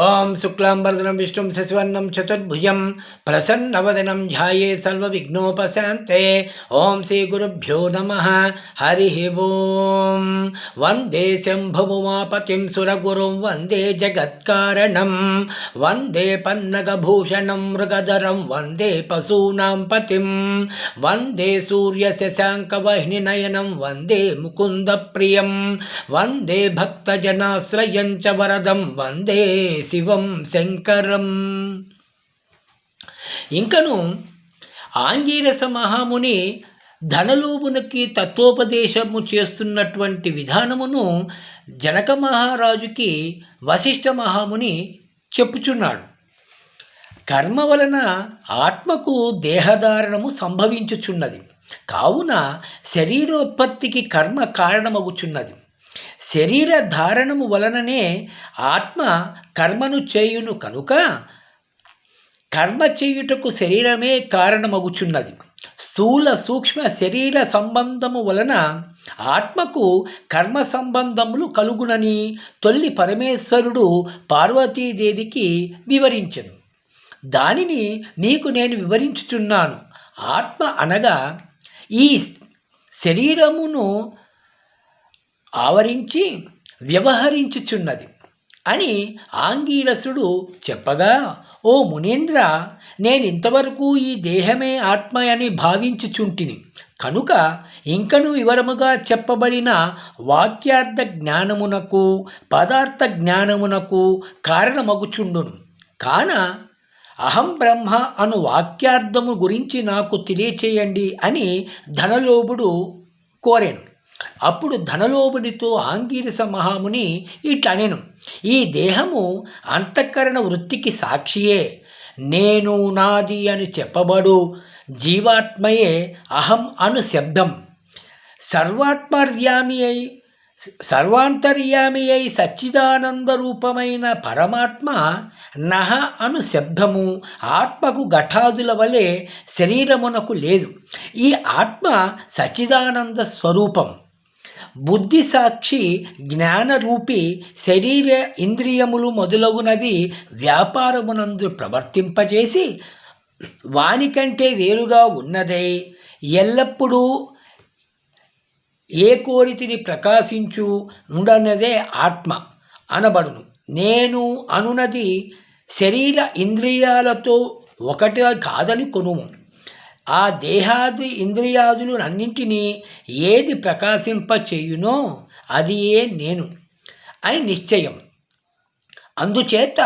ఓం శుక్లాంబరదనం విష్ణు శశివర్ణం చతుర్భుజం ప్రసన్నవదనం ధ్యాయే సర్వవిఘ్నోపశాంతే. ఓం శ్రీ గురుభ్యో నమ. హరి ఓం. వందే శంభుమాపతిం సురగురుం వందే జగత్కారణం. వందే పన్నగభూషణం మృగధరం వందే పశూనాం పతిం వందే సూర్యశశాంకవహ్నినయనం వందే ముకుంద ప్రియం వందే భక్తజనాశ్రయం చ వరదం వందే శివం శంకరం. ఇంకను ఆంగీరస మహాముని ధనలోపునకి తత్వోపదేశము చేస్తున్నటువంటి విధానమును జనక మహారాజుకి వశిష్ఠ మహాముని చెప్పుచున్నాడు. కర్మ వలన ఆత్మకు దేహధారణము సంభవించుచున్నది. కావున శరీరోత్పత్తికి కర్మ కారణమగుచున్నది. శరీర ధారణము వలననే ఆత్మ కర్మను చేయును కనుక కర్మ చేయుటకు శరీరమే కారణమగుచున్నది. స్థూల సూక్ష్మ శరీర సంబంధము వలన ఆత్మకు కర్మ సంబంధములు కలుగునని తొల్లి పరమేశ్వరుడు పార్వతీదేవికి వివరించను. దానిని నీకు నేను వివరించుచున్నాను. ఆత్మ అనగా ఈ శరీరమును ఆవరించి వ్యవహరించుచున్నది. అని ఆంగీరసుడు చెప్పగా ఓ మునీంద్ర నేను ఇంతవరకు ఈ దేహమే ఆత్మ అని భావించుచుంటిని. కనుక ఇంకను వివరముగా చెప్పబడిన వాక్యార్థ జ్ఞానమునకు పదార్థ జ్ఞానమునకు కారణమగుచుండును. కాన అహం బ్రహ్మ అను వాక్యార్థము గురించి నాకు తెలియచేయండి అని ధనలోభుడు కోరాను. అప్పుడు ధనలోబునితో ఆంగీరస మహాముని ఇట్లనెను ఈ దేహము అంతఃకరణ వృత్తికి సాక్షియే నేను నాది అని చెప్పబడు జీవాత్మయే అహం అను శబ్దం. సర్వాత్మర్యామి అయి సర్వాంతర్యామి అయి సచ్చిదానంద రూపమైన పరమాత్మ నహ అను శబ్దము ఆత్మకు ఘటాదుల వలె శరీరమునకు లేదు. ఈ ఆత్మ సచ్చిదానంద స్వరూపం. బుద్ధి సాక్షి జ్ఞానరూపి శరీర ఇంద్రియములు మొదలగునది వ్యాపారమునందు ప్రవర్తింపజేసి వానికంటే వేరుగా ఉన్నదై. ఎల్లప్పుడూ ఏ కోరితిని ప్రకాశించు ఉండనదే ఆత్మ అనబడును. నేను అనునది శరీర ఇంద్రియాలతో ఒకటి కాదని కొనుము ఆ దేహాది ఇంద్రియాదులు అన్నింటినీ ఏది ప్రకాశింప చేయునో అది ఏ నేను అని నిశ్చయం. అందుచేత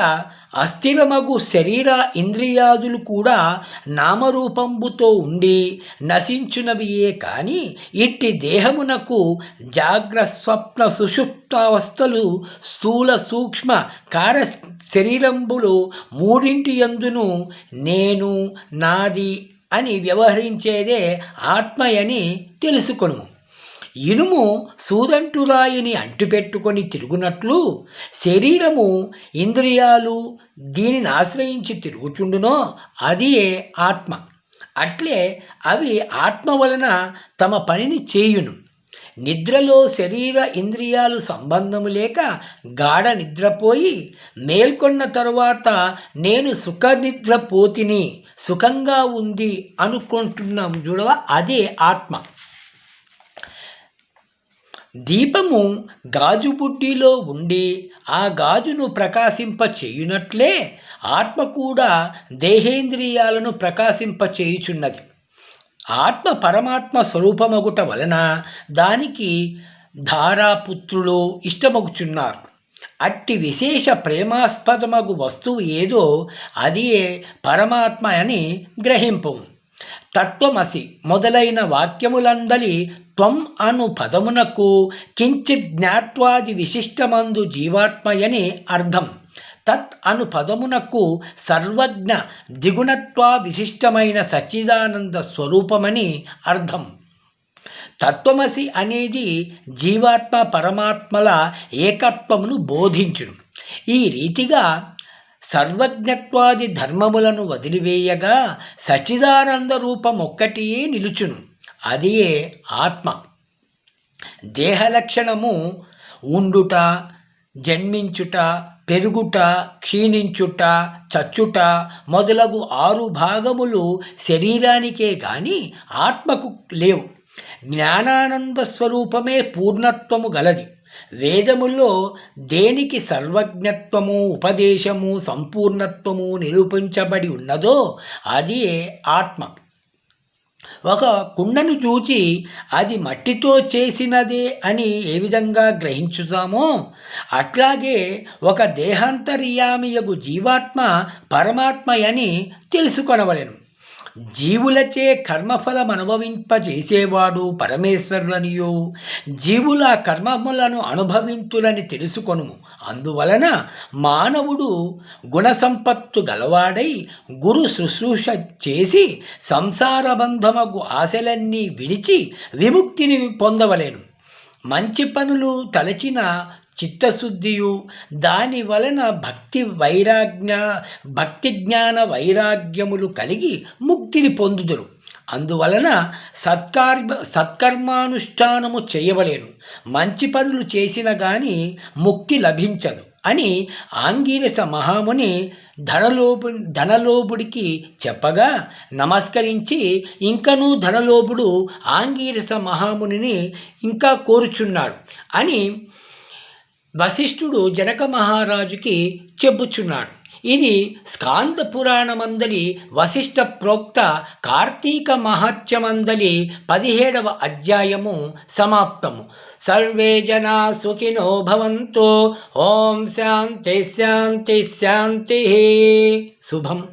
అస్థిరమగు శరీర ఇంద్రియాదులు కూడా నామరూపంబుతో ఉండి నశించునవియే కాని ఇట్టి దేహమునకు జాగ్ర స్వప్న సుషుప్తావస్థలు స్థూల సూక్ష్మ కార శరీరంబులు మూడింటి ఎందును నేను నాది అని వ్యవహరించేదే ఆత్మయని తెలుసుకొను ఇనుము సూదంటురాయిని అంటుపెట్టుకొని తిరుగునట్లు శరీరము ఇంద్రియాలు దీనిని ఆశ్రయించి తిరుగుచుండునో అది ఆత్మ. అట్లే అవి ఆత్మ వలన తమ పనిని చేయును. నిద్రలో శరీర ఇంద్రియాలు సంబంధము లేక గాఢ నిద్రపోయి మేల్కొన్న తరువాత నేను సుఖనిద్ర పోతిని సుఖంగా ఉంది అనుకుంటున్నాం చూడవ? అదే ఆత్మ. దీపము గాజు బుడ్డిలో ఉండి ఆ గాజును ప్రకాశింప చేయునట్లే ఆత్మ కూడా దేహేంద్రియాలను ప్రకాశింప చేయుచున్నది. ఆత్మ పరమాత్మ స్వరూపమగుట వలన దానికి ధారాపుత్రులు ఇష్టమగుచున్నారు. అట్టి విశేష ప్రేమాస్పదమగు వస్తువు ఏదో అది పరమాత్మ అని గ్రహింపు. తత్వమసి మొదలైన వాక్యములందలి త్వం అను పదమునకు కించిత్ జ్ఞాత్వాది విశిష్టమందు జీవాత్మయని అర్థం. తత్ అను పదమునకు సర్వజ్ఞ దిగుణత్వా విశిష్టమైన సచ్చిదానంద స్వరూపమని అర్థం. తత్వమసి అనేది జీవాత్మ పరమాత్మల ఏకత్వమును బోధించును. ఈ రీతిగా సర్వజ్ఞత్వాది ధర్మములను వదిలివేయగా సచిదానంద రూపం ఒక్కటియే నిలుచును. అదియే ఆత్మ. దేహలక్షణము ఉండుట జన్మించుట పెరుగుట క్షీణించుట చచ్చుట మొదలగు ఆరు భాగములు శరీరానికే గాని ఆత్మకు లేవు. జ్ఞానానంద స్వరూపమే పూర్ణత్వము గలది. వేదముల్లో దేనికి సర్వజ్ఞత్వము ఉపదేశము సంపూర్ణత్వము నిరూపించబడి ఉన్నదో అది ఆత్మ. ఒక కుండను చూచి అది మట్టితో చేసినదే అని ఏ విధంగా గ్రహించుతామో అట్లాగే ఒక దేహాంతర్యామియగు జీవాత్మ పరమాత్మయని తెలుసుకొనవలెను. జీవులచే కర్మఫలం అనుభవింపజేసేవాడు పరమేశ్వరులనియో. జీవుల కర్మములను అనుభవింతులని తెలుసుకొను అందువలన మానవుడు గుణసంపత్తు గలవాడై గురు శుశ్రూష చేసి సంసార బంధమగు ఆశలన్నీ విడిచి విముక్తిని పొందవలేను. మంచి పనులు తలచిన చిత్తశుద్ధియు. దాని వలన భక్తి వైరాగ్య భక్తి జ్ఞాన వైరాగ్యములు కలిగి ముక్తిని పొందుదురు. అందువలన సత్కార్మ సత్కర్మానుష్ఠానము చేయవలేను. మంచి పనులు చేసిన గాని ముక్తి లభించదు అని ఆంగీరస మహాముని ధనలోపు ధనలోపుడికి చెప్పగా నమస్కరించి ఇంకనూ ధనలోపుడు ఆంగీరస మహామునిని ఇంకా కోరుచున్నాడు అని వశిష్ఠుడు జనక మహారాజుకి చెబుచున్నాడు. ఇది స్కాంద పురాణమందలి వశిష్ఠ ప్రోక్త కార్తీక మహత్యమందలి పదిహేడవ అధ్యాయము సమాప్తము. సర్వే జనా సుఖినో భవంతు. ఓం శాంతి శాంతి శాంతి. శుభం.